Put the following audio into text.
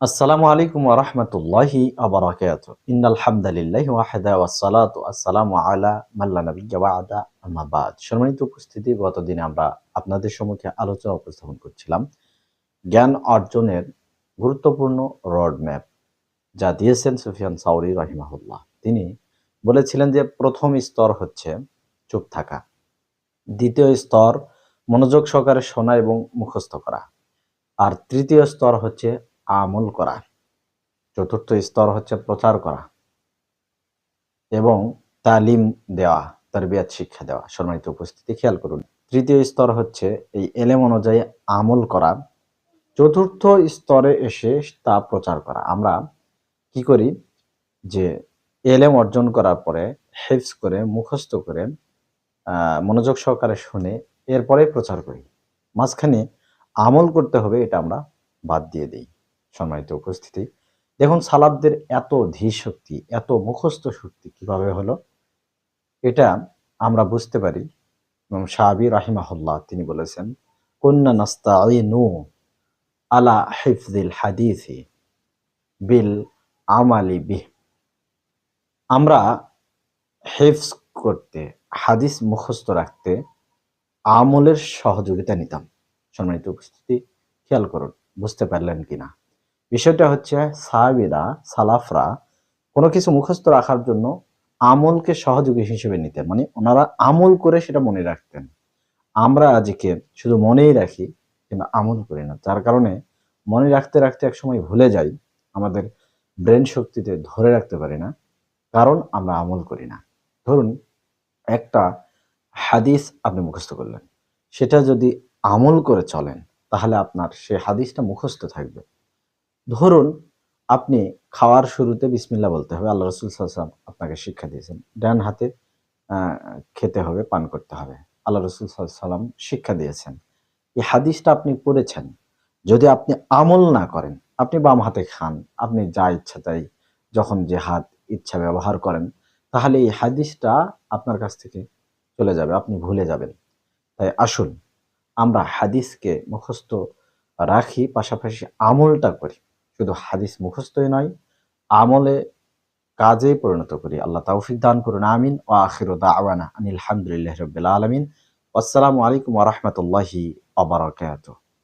আসসালামু আলাইকুম ওয়া রাহমাতুল্লাহি ওয়া বারাকাতুহু। ইন্নাল হামদালিল্লাহি ওয়াহদা ওয়াস সালাতু আসসালামু আলা মান লা নাবিয়্যা বা'দা। আম্মা বাদ। সম্মানিত উপস্থিতি, গতদিনে আমরা আপনাদের সম্মুখে আলোচনা উপস্থাপন করছিলাম জ্ঞান অর্জনের গুরুত্বপূর্ণ রোডম্যাপ যা দিয়েছেন সুফিয়ান সাউরি রাহিমাহুল্লাহ। তিনি বলেছিলেন যে প্রথম স্তর হচ্ছে চুপ থাকা, দ্বিতীয় স্তর মনোযোগ সহকারে শোনা এবং মুখস্থ করা, আর তৃতীয় স্তর হচ্ছে আমল করা। চতুর্থ স্তর হচ্ছে প্রচার করা এবং তালিম দেওয়া, তরবিয়াত শিক্ষা দেওয়া। সম্মানিত উপস্থিতি, খেয়াল করুন। তৃতীয় স্তর হচ্ছে এই এলেম অনুযায়ী আমল করা। চতুর্থ স্তরে এসে তা প্রচার করা। আমরা কি করি? যে এলেম অর্জন করার পরে হেফস করে, মুখস্থ করে মনোযোগ সহকারে শুনে এরপরে প্রচার করি। মাঝখানে আমল করতে হবে, এটা আমরা বাদ দিয়ে দিই। সম্মানিত উপস্থিতি। দেখুন সালাবদের এত ধী শক্তি এত মুখস্থ শক্তি কীভাবে হলো? এটা আমরা বুঝতে পারি। এবং সাহাবি রাহিমাহুল্লাহ তিনি বলেছেন কন্যা নাস্তাইনু আলা হিফজিল হাদিসি বিল আমালি বিহ। আমরা হেফজ করতে, হাদিস মুখস্থ রাখতে আমলের সহযোগিতা নিতাম। সম্মানিত উপস্থিতি, খেয়াল করুন, বুঝতে পারলেন কিনা? বিষয়টা হচ্ছে সাহাবিরা সালাফরা কোনো কিছু মুখস্থ রাখার জন্য আমলকে সহযোগী হিসেবে নিতেন। মানে ওনারা আমল করে সেটা মনে রাখতেন। আমরা আজকে শুধু মনেই রাখি কিন্তু আমল করি না। যার কারণে মনে রাখতে রাখতে একসময় ভুলে যাই, আমাদের ব্রেন শক্তিতে ধরে রাখতে পারি না, কারণ আমরা আমল করি না। ধরুন, একটা হাদিস আপনি মুখস্থ করলেন। সেটা যদি আমল করে চলেন, তাহলে আপনার সে হাদিসটা মুখস্থ থাকবে। ধরুন আপনি খাওয়ার শুরুতে বিসমিল্লা বলতে হবে, আল্লাহ রসুল সাল্লাম আপনাকে শিক্ষা দিয়েছেন, ডান হাতে খেতে হবে, পান করতে হবে, আল্লাহ রসুল সাল্লাম শিক্ষা দিয়েছেন। এই হাদিসটা আপনি পড়েছেন, যদি আপনি আমল না করেন, আপনি বাম হাতে খান, আপনি যা ইচ্ছা তাই, যখন যে হাত ইচ্ছা ব্যবহার করেন, তাহলে এই হাদিসটা আপনার কাছ থেকে চলে যাবে, আপনি ভুলে যাবেন। তাই আসুন, আমরা হাদিসকে মুখস্থ রাখি, পাশাপাশি আমলটা করি। শুধু হাদিস মুখস্থই নয়, আমলে কাজে পরিণত করি। আল্লাহ তৌফিক দান করুন, আমিন। ও আখির আওয়ানা আনিল হামদুলিল্লাহ রবিল আলমিন। আসসালামু আলাইকুম ওরহমতুল্লাহি আবরাকাতুহ